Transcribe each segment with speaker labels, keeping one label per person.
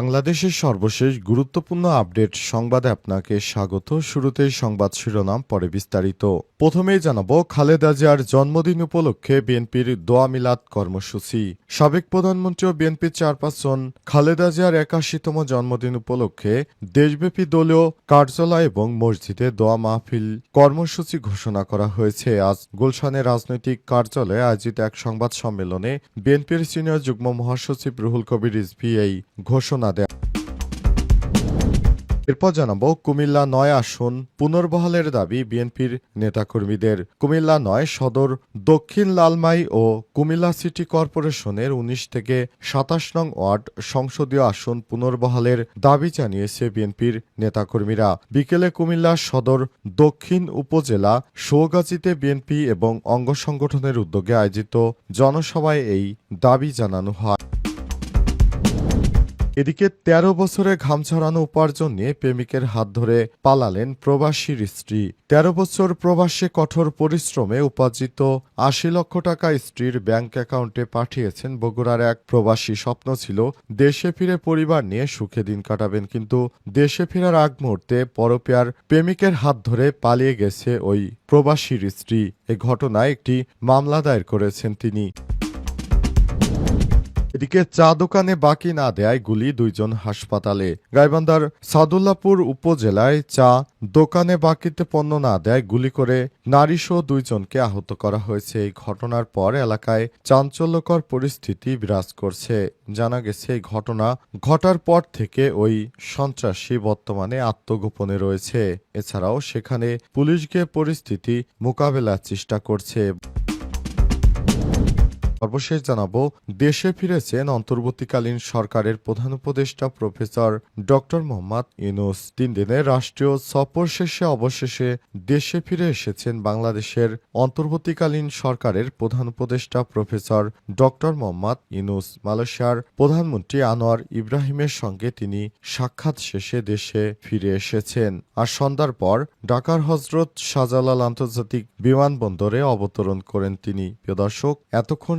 Speaker 1: বাংলাদেশের সর্বশেষ গুরুত্বপূর্ণ আপডেট সংবাদে আপনাকে স্বাগত শুরুতে সংবাদ শিরোনাম পরে বিস্তারিত প্রথমেই জানাব খালেদা জিয়ার জন্মদিন উপলক্ষে বিএনপির দোয়া মিলাদ কর্মসূচি সাবেক প্রধানমন্ত্রী ও বিএনপির চেয়ারপারসন খালেদা জিয়ার একাশিতম জন্মদিন উপলক্ষে দেশব্যাপী দলীয় কার্যালয় এবং মসজিদে দোয়া মাহফিল কর্মসূচি ঘোষণা করা হয়েছে আজ গুলশানের রাজনৈতিক কার্যালয়ে আয়োজিত এক সংবাদ সম্মেলনে বিএনপির সিনিয়র যুগ্ম মহাসচিব রুহুল কবির ইসভি এই ঘোষণা দেয় এরপর জানাবো কুমিল্লা নয় আসন পুনর্বহালের দাবি বিএনপির নেতাকর্মীদের কুমিল্লা নয় সদর দক্ষিণ লালমাই ও কুমিল্লা সিটি কর্পোরেশনের ১৯ থেকে সাতাশ নং ওয়ার্ড সংসদীয় আসন পুনর্বহালের দাবি জানিয়েছে বিএনপির নেতাকর্মীরা বিকেলে কুমিল্লা সদর দক্ষিণ উপজেলা সোগাজীতে বিএনপি এবং অঙ্গ সংগঠনের উদ্যোগে আয়োজিত জনসভায় এই দাবি জানানো হয় এদিকে ১৩ বছরে ঘাম ছড়ানো উপার্জন নিয়ে প্রেমিকের হাত ধরে পালালেন প্রবাসীর স্ত্রী ১৩ বছর প্রবাসে কঠোর পরিশ্রমে উপার্জিত আশি লক্ষ টাকা স্ত্রীর ব্যাংক অ্যাকাউন্টে পাঠিয়েছেন বগুড়ার এক প্রবাসী স্বপ্ন ছিল দেশে ফিরে পরিবার নিয়ে সুখে দিন কাটাবেন কিন্তু দেশে ফেরার আগ মুহূর্তে পরপেয়ার প্রেমিকের হাত ধরে পালিয়ে গেছে ওই প্রবাসীর স্ত্রী এ ঘটনায় একটি মামলা দায়ের করেছেন তিনি এদিকে চা দোকানে বাকি না দেয় গুলি দুইজন হাসপাতালে গাইবান্ধার সাদুল্লাপুর উপজেলায় চা দোকানে বাকিতে পণ্য না দেয় গুলি করে নারীসহ দুইজনকে আহত করা হয়েছে এই ঘটনার পর এলাকায় চাঞ্চল্যকর পরিস্থিতি বিরাজ করছে জানা গেছে এই ঘটনা ঘটার পর থেকে ওই সন্ত্রাসী বর্তমানে আত্মগোপনে রয়েছে এছাড়াও সেখানে পুলিশকে পরিস্থিতি মোকাবেলার চেষ্টা করছে সর্বশেষ জানাব দেশে ফিরেছেন অন্তর্বর্তীকালীন সরকারের প্রধান উপদেষ্টা প্রফেসর ডক্টর মোহাম্মদ ইউনুস তিন দিনের রাষ্ট্রীয় সফর শেষে অবশেষে দেশে ফিরে এসেছেন বাংলাদেশের অন্তর্বর্তীকালীন সরকারের প্রধান উপদেষ্টা প্রফেসর ডক্টর মোহাম্মদ ইউনুস মালয়েশিয়ার প্রধানমন্ত্রী আনোয়ার ইব্রাহিমের সঙ্গে তিনি সাক্ষাৎ শেষে দেশে ফিরে এসেছেন আর সন্ধ্যার পর ঢাকার হজরত শাহজালাল আন্তর্জাতিক বিমানবন্দরে অবতরণ করেন তিনি প্রিয় দর্শক এতক্ষণ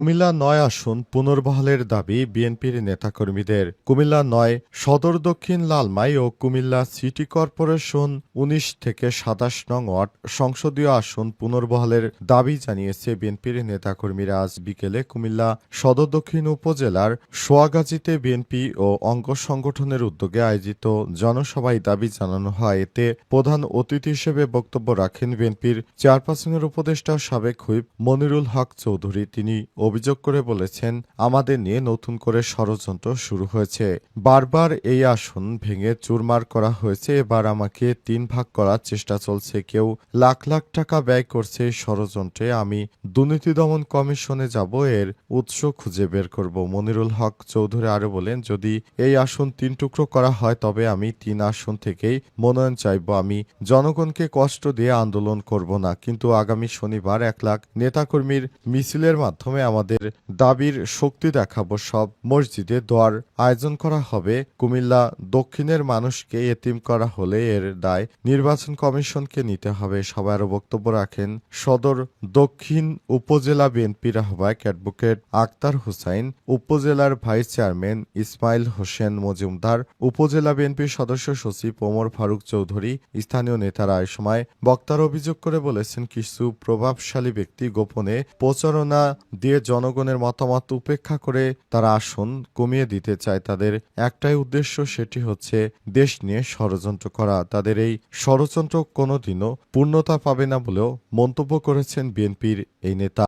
Speaker 1: কুমিল্লা নয় আসন পুনর্বহালের দাবি বিএনপির নেতাকর্মীদের কুমিল্লা নয় সদর দক্ষিণ লালমাই ও কুমিল্লা সিটি কর্পোরেশন উনিশ থেকে সাতাশ নং ওয়ার্ড সংসদীয় আসন পুনর্বহালের দাবি জানিয়েছে বিএনপির নেতাকর্মীরা আজ বিকেলে কুমিল্লা সদর দক্ষিণ উপজেলার সোয়াগাজীতে বিএনপি ও অঙ্গ সংগঠনের উদ্যোগে আয়োজিত জনসভায় দাবি জানানো হয় এতে প্রধান অতিথি হিসেবে বক্তব্য রাখেন বিএনপির চেয়ারপারসনের উপদেষ্টা সাবেক হুইপ মনিরুল হক চৌধুরী তিনি অভিযোগ করে বলেছেন আমাদের নিয়ে নতুন করে ষড়যন্ত্র শুরু হয়েছে বারবার এই আসন ভেঙে চুরমার করা হয়েছে এবার আমাকে তিন ভাগ করার চেষ্টা চলছে কেউ লাখ লাখ টাকা ব্যয় করছে ষড়যন্ত্রে আমি দুর্নীতি দমন কমিশনে যাব এর উৎস খুঁজে বের করব মনিরুল হক চৌধুরী আরও বলেন যদি এই আসন তিন টুকরো করা হয় তবে আমি তিন আসন থেকেই মনোনয়ন চাইব আমি জনগণকে কষ্ট দিয়ে আন্দোলন করব না কিন্তু আগামী শনিবার এক লাখ নেতাকর্মীর মিছিলের মাধ্যমে আমার আমাদের দাবির শক্তি দেখাবো সব মসজিদে দোয়ার আয়োজন করা হবে কুমিল্লা দক্ষিণের মানুষকে এতিম করা হলে এর দায় নির্বাচন কমিশনকে নিতে হবে সবার বক্তব্য রাখেন সদর দক্ষিণ উপজেলা বিএনপির আহ্বায়ক অ্যাডভোকেট আক্তার হুসাইন উপজেলার ভাইস চেয়ারম্যান ইসমাইল হোসেন মজুমদার উপজেলা বিএনপির সদস্য সচিব ওমর ফারুক চৌধুরী স্থানীয় নেতারা এ সময় বক্তার অভিযোগ করে বলেছেন কিছু প্রভাবশালী ব্যক্তি গোপনে প্রচারণা দিয়ে জনগণের মতামত উপেক্ষা করে তারা আসন কমিয়ে দিতে চায় তাদের একটাই উদ্দেশ্য সেটি হচ্ছে দেশ নিয়ে ষড়যন্ত্র করা তাদের এই ষড়যন্ত্র কোনোদিনও পূর্ণতা পাবে না বলেও মন্তব্য করেছেন বিএনপির এই নেতা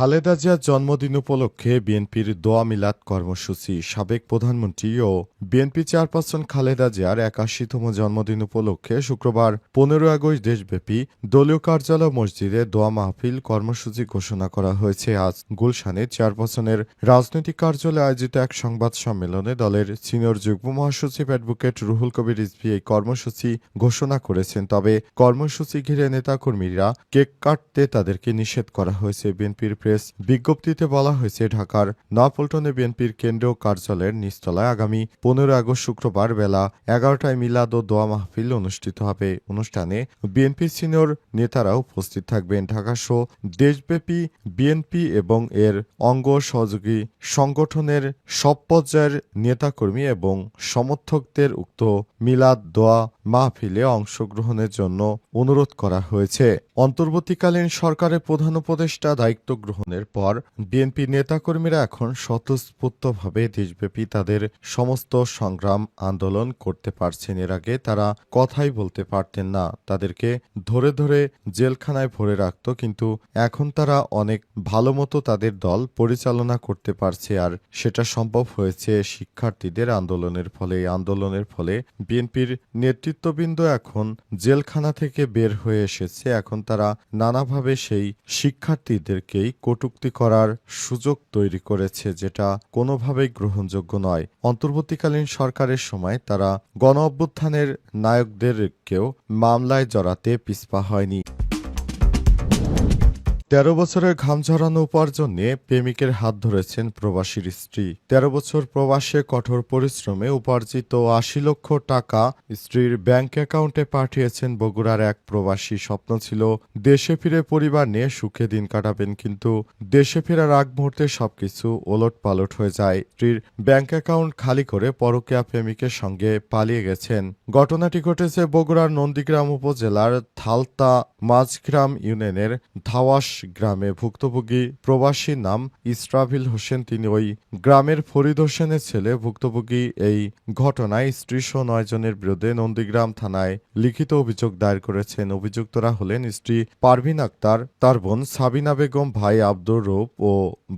Speaker 1: খালেদা জিয়ার জন্মদিন উপলক্ষে বিএনপির দোয়া মিলাদ কর্মসূচি সাবেক প্রধানমন্ত্রী ও বিএনপি চেয়ারপারসন খালেদা জিয়ার একাশিতম জন্মদিন উপলক্ষে শুক্রবার পনেরো আগস্ট দেশব্যাপী দলীয় কার্যালয় মসজিদে দোয়া মাহফিল কর্মসূচি ঘোষণা করা হয়েছে আজ গুলশানে চেয়ারপারসনের রাজনৈতিক কার্যালয়ে আয়োজিত এক সংবাদ সম্মেলনে দলের সিনিয়র যুগ্ম মহাসচিব অ্যাডভোকেট রুহুল কবির রিজভি এই কর্মসূচি ঘোষণা করেছেন তবে কর্মসূচি ঘিরে নেতাকর্মীরা কেক কাটতে তাদেরকে নিষেধ করা হয়েছে বিএনপির প্রেস বিজ্ঞপ্তিতে বলা হয়েছে ঢাকার নয়াপল্টনে বিএনপির কেন্দ্রীয় কার্যালয়ের নিচতলায় আগামী পনেরো আগস্ট শুক্রবার বেলা এগারোটায় মিলাদ ও দোয়া মাহফিল অনুষ্ঠিত হবে অনুষ্ঠানে বিএনপির সিনিয়র নেতারা উপস্থিত থাকবেন সহ দেশব্যাপী বিএনপি এবং এর অঙ্গ সহযোগী সংগঠনের সব পর্যায়ের নেতাকর্মী এবং সমর্থকদের উক্ত মিলাদ দোয়া মাহফিলে অংশগ্রহণের জন্য অনুরোধ করা হয়েছে অন্তর্বর্তীকালীন সরকারের প্রধান উপদেষ্টা দায়িত্ব গ্রহণের পর বিএনপি নেতাকর্মীরা এখন স্বতঃস্ফূর্তভাবে দেশব্যাপী তাদের সমস্ত সংগ্রাম আন্দোলন করতে পারছেন এর আগে তারা কথাই বলতে পারতেন না তাদেরকে ধরে ধরে জেলখানায় ভরে রাখত কিন্তু এখন তারা অনেক ভালো মতো তাদের দল পরিচালনা করতে পারছে আর সেটা সম্ভব হয়েছে শিক্ষার্থীদের আন্দোলনের ফলে আন্দোলনের ফলে বিএনপির নেতৃত্ববৃন্দ এখন জেলখানা থেকে বের হয়ে এসেছে এখন তারা নানাভাবে সেই শিক্ষার্থীদেরকেই কটূক্তি করার সুযোগ তৈরি করেছে যেটা কোনোভাবেই গ্রহণযোগ্য নয় অন্তর্বর্তীকালীন সরকারের সময় তারা গণ অভ্যুত্থানের নায়কদেরকেও মামলায় জড়াতে পিছপা হয়নি তেরো বছরের ঘাম ঝরানো উপার্জন নিয়ে প্রেমিকের হাত ধরেছেন প্রবাসীর স্ত্রী তেরো বছর প্রবাসে কঠোর পরিশ্রমে উপার্জিত আশি লক্ষ টাকা স্ত্রীর ব্যাংক অ্যাকাউন্টে পাঠিয়েছেন বগুড়ার এক প্রবাসী স্বপ্ন ছিল দেশে ফিরে পরিবার নিয়ে সুখে দিন কাটাবেন কিন্তু দেশে ফেরার আগ মুহূর্তে সবকিছু ওলট পালট হয়ে যায় স্ত্রীর ব্যাংক অ্যাকাউন্ট খালি করে পরকিয়া প্রেমিকের সঙ্গে পালিয়ে গেছেন ঘটনাটি ঘটেছে বগুড়ার নন্দীগ্রাম উপজেলার থালতা মাঝগ্রাম ইউনিয়নের ধাওয়াস গ্রামে ভুক্তভোগী প্রবাসী নাম ইসরাফিল হোসেন তিনি ওই গ্রামের ফরিদ হোসেনের ছেলে ভুক্তভোগী এই ঘটনায় স্ত্রী সহ নয় জনের বিরুদ্ধে নন্দীগ্রাম থানায় লিখিত অভিযোগ দায়ের করেছেন অভিযুক্তরা হলেন স্ত্রী পারভিন আক্তার তার বোন সাবিনা বেগম ভাই আব্দুর রূপ ও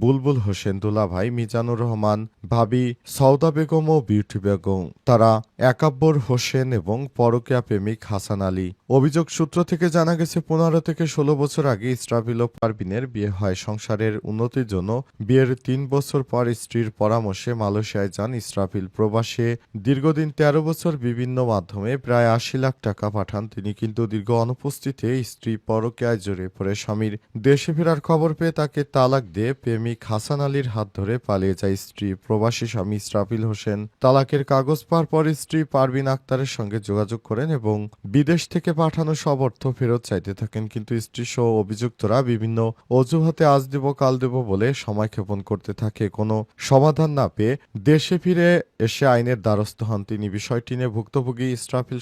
Speaker 1: বুলবুল হোসেন দুলা ভাই মিজানুর রহমান ভাবি সৌদা বেগম ও বিউটি বেগম তারা একাব্বর হোসেন এবং পরকিয়া প্রেমিক হাসান আলী অভিযোগ সূত্র থেকে জানা গেছে পনেরো থেকে ষোলো বছর আগে ইসরাফিল পারবিনের বিয়ে হয় সংসারের উন্নতির জন্য বিয়ের তিন বছর পর স্ত্রীর পরামর্শে মালয়েশিয়ায় যান ইসরাফিল প্রবাসে দীর্ঘদিন তেরো বছর বিভিন্ন মাধ্যমে প্রায় আশি লাখ টাকা পাঠান তিনি কিন্তু দীর্ঘ অনুপস্থিতিতে স্ত্রী পরকীয়ায় জড়ে পড়ে স্বামীর দেশে ফেরার খবর পেয়ে তাকে তালাক দিয়ে প্রেমিক হাসান আলীর হাত ধরে পালিয়ে যায় স্ত্রী প্রবাসী স্বামী ইসরাফিল হোসেন তালাকের কাগজ পাওয়ার পর স্ত্রী পারবিন আক্তারের সঙ্গে যোগাযোগ করেন এবং বিদেশ থেকে পাঠানো সব অর্থ ফেরত চাইতে থাকেন কিন্তু স্ত্রী সহ অভিযুক্তরা বিভিন্ন অজুহাতে আজ দেব কাল দেব বলে সময় ক্ষেপণ করতে থাকে কোনো সমাধান না পেয়ে দেশে ফিরে এসে আইনের দ্বারস্থ হন তিনি বিষয়টি নিয়ে ভুক্তভোগী ইসরাফিল